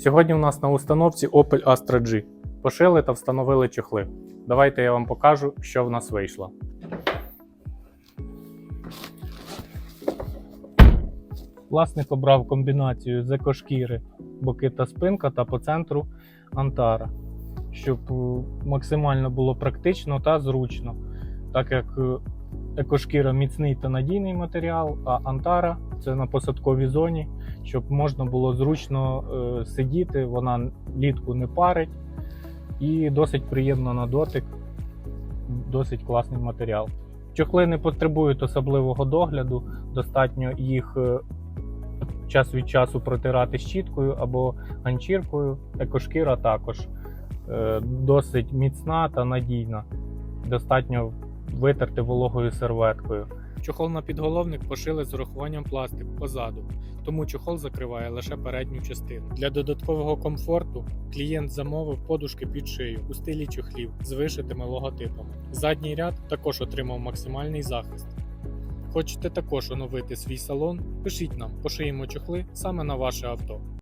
Сьогодні у нас на установці Opel Astra G. Пошили та встановили чохли. Давайте я вам покажу, що в нас вийшло. Власник обрав комбінацію з екошкіри, боки та спинка та по центру антара, щоб е, максимально було практично та зручно, так як е, екошкіра міцний та надійний матеріал, а антара це на посадковій зоні, щоб можна було зручно е, сидіти, вона літку не парить і досить приємно на дотик, досить класний матеріал. Чохли не потребують особливого догляду, достатньо їх е, час від часу протирати щіткою або ганчіркою. Екошкіра також е, досить міцна та надійна. Достатньо витерти вологою серветкою. Чохол на підголовник пошили з урахуванням пластику позаду, тому чохол закриває лише передню частину. Для додаткового комфорту клієнт замовив подушки під шию у стилі чохлів з вишитими логотипами. Задній ряд також отримав максимальний захист. Хочете також оновити свій салон? Пишіть нам, пошиємо чохли саме на ваше авто.